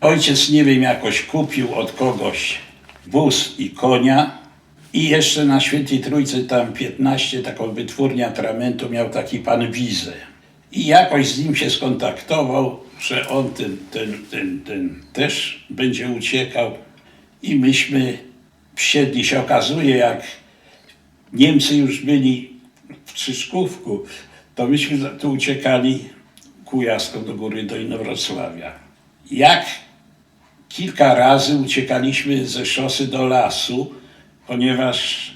Ojciec, nie wiem, jakoś kupił od kogoś wóz i konia i jeszcze na Świętej Trójcy tam 15, taką wytwórnię atramentu miał taki pan Wizę. I jakoś z nim się skontaktował, że on ten, ten, ten, ten też będzie uciekał. I myśmy wsiedli, się okazuje, jak Niemcy już byli w Krzyżkówku, to myśmy tu uciekali Kujawską do góry do Inowrocławia. Jak kilka razy uciekaliśmy ze szosy do lasu, ponieważ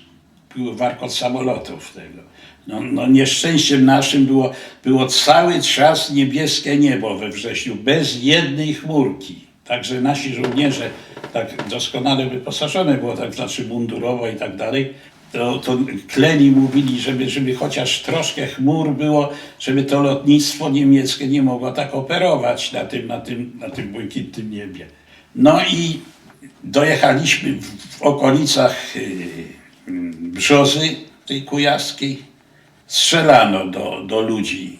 był warkot samolotów tego. No, no nieszczęściem naszym było, było cały czas niebieskie niebo we wrześniu, bez jednej chmurki. Także nasi żołnierze, tak doskonale wyposażone było, tak znaczy mundurowo i tak dalej, to, to kleni mówili, żeby, żeby chociaż troszkę chmur było, żeby to lotnictwo niemieckie nie mogło tak operować na tym, na tym, na tym błękitnym niebie. No i dojechaliśmy w, okolicach y, Brzozy, tej kujawskiej, strzelano do, do ludzi.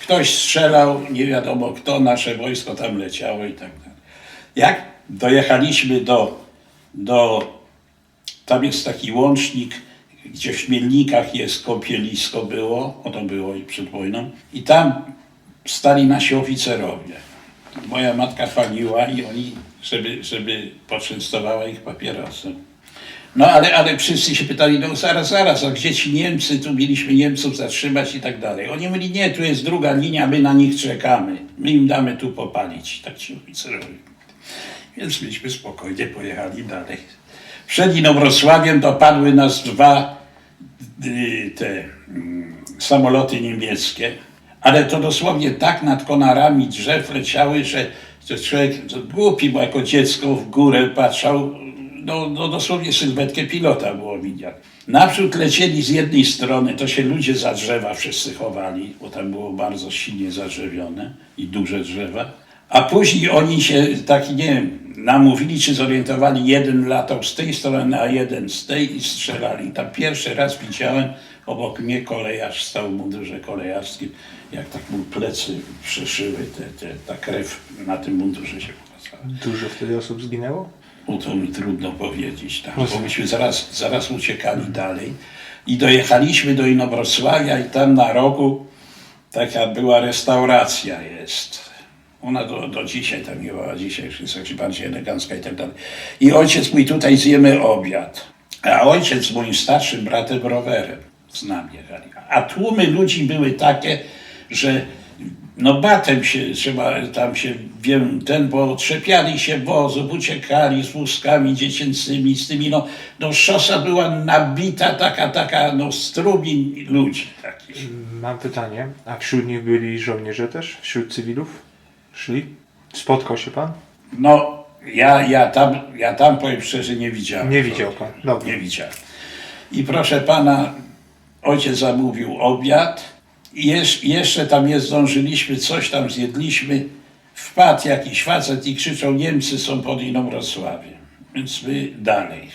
Ktoś strzelał, nie wiadomo kto, nasze wojsko tam leciało i tak dalej. Jak dojechaliśmy do, do tam jest taki łącznik, gdzie w Śmielnikach jest kąpielisko było, ono było i przed wojną, i tam stali nasi oficerowie. Moja matka chwaliła i oni, żeby, żeby poczęstowała ich papierosem. No ale, ale wszyscy się pytali, no zaraz, zaraz, a gdzie ci Niemcy, tu mieliśmy Niemców zatrzymać i tak dalej. Oni mówili, nie, tu jest druga linia, my na nich czekamy, my im damy tu popalić, tak ci oficerowie. Więc myśmy spokojnie pojechali dalej. Przed Inowrocławiem dopadły nas dwa y, te mm, samoloty niemieckie, ale to dosłownie tak nad konarami drzew leciały, że, że człowiek to głupi, bo jako dziecko w górę patrzał, no, no dosłownie sylwetkę pilota było widać. Naprzód lecieli z jednej strony, to się ludzie za drzewa wszyscy chowali, bo tam było bardzo silnie zadrzewione i duże drzewa. A później oni się taki, nie wiem, namówili czy zorientowali, jeden latał z tej strony, a jeden z tej i strzelali. Tam pierwszy raz widziałem obok mnie kolejarz stał w mundurze kolejarskim, jak tak mu plecy przeszyły, te, te, ta krew na tym mundurze się pokazała. Dużo wtedy osób zginęło? No to mi trudno powiedzieć, tak, bo myśmy zaraz, zaraz uciekali dalej i dojechaliśmy do Inowrocławia i tam na rogu taka była restauracja jest. Ona do, do dzisiaj tam nie była, dzisiaj już jest bardziej elegancka i tak dalej. I ojciec mój tutaj zjemy obiad, a ojciec moim starszym bratem rowerem z nami jechali. A tłumy ludzi były takie, że no batem się trzeba tam się, wiem, ten, bo trzepiali się wozów, uciekali z wózkami dziecięcymi, z tymi, no, no szosa była nabita taka, taka, no strumień ludzi takich. Mam pytanie, a wśród nich byli żołnierze też? Wśród cywilów? Szli? Spotkał się pan? No, ja, ja, tam, ja tam powiem szczerze nie widziałem. Nie widział pan. Nie widziałem. I proszę pana, ojciec zamówił obiad. I jesz, jeszcze tam jest, zdążyliśmy, coś tam zjedliśmy. Wpadł jakiś facet i krzyczał, Niemcy są pod Inowrocławiem. Więc my dalej.